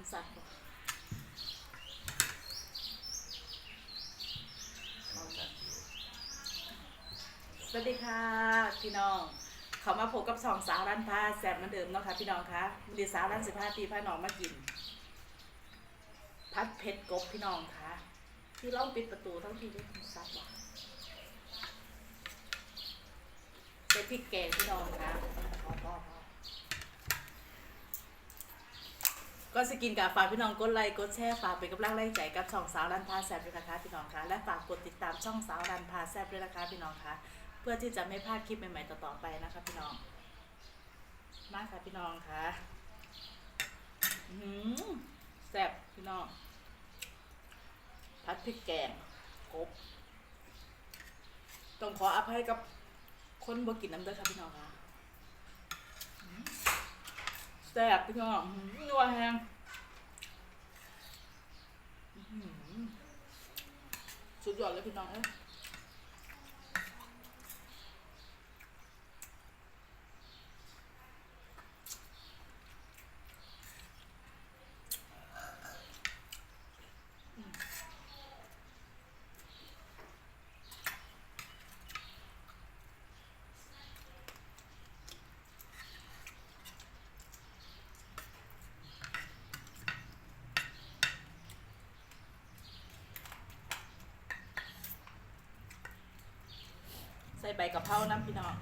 งสัตว์บ่เอาจัดอยู่สวัสดีค่ะพี่น้องเขามาพบกับสองสาวร้านผ้าแซ่บเหมือนเดิมเนาะค่ะพี่น้องคะมีดีสาวร้านสิบห้าตีพาน้องมากิน พัดเผ็ดกบพี่น้องคะพี่ล่องปิดประตูทั้งทีด้วยสัตว์บ่ใส่พริกแกงพี่น้องคะพอพอพอ ก็สกินกับฝากพี่น้องกดไลค์กดแชร์ฝากเป็นกำลังแรงใจกับช่องสาวรันพาแซบด้วยนะคะพี่น้องคะและฝากกดติดตามช่องสาวรันพาแซบด้วยนะคะพี่น้องคะเพื่อที่จะไม่พลาดคลิปใหม่ๆต่อๆไปนะคะพี่น้องมาค่ะพี่น้องคะหือแซ่บพี่น้องพัดพริกแกงกบต้องขออภัยกับคนบ่กินน้ำเด้อค่ะพี่น้องคะอื้อ แซ่บพี่น้องอื้อนัวแห้งสุดยอดเลยพี่น้องเอ้ย ใส่ใบกะเพราน้ำพี่น้อง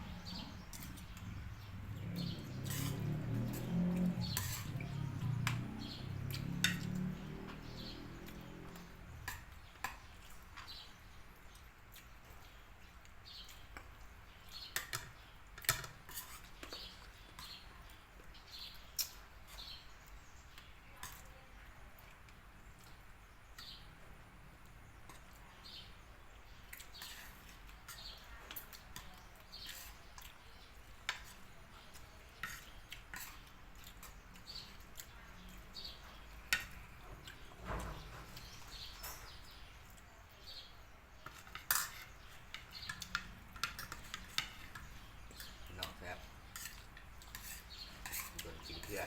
น้องแซ่บโดนกินเพื่อ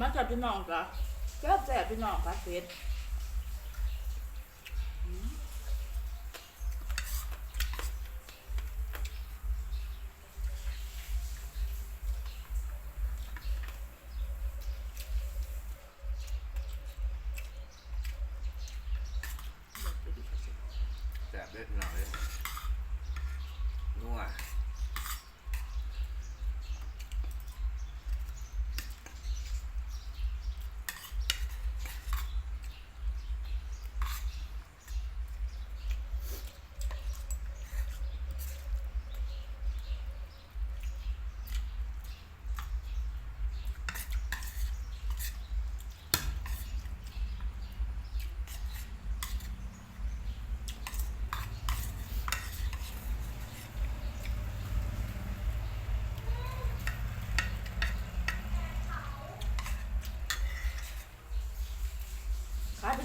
มาจากพี่น้องจ้ะแซ่บแซ่บพี่น้องค่ะเผ็ดแซ่บเลือดหน่อย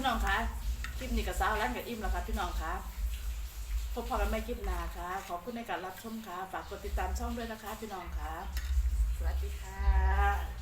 พี่น้องคะคลิปนี้กับสาวร้านกับอิ่มแล้วค่ะพี่น้องคะพบพอกันไม่คลิปหนาค่ะ ขอบคุณในการรับชมค่ะ ฝากกดติดตามช่องด้วยนะคะ พี่น้องค่ะ สวัสดีค่ะ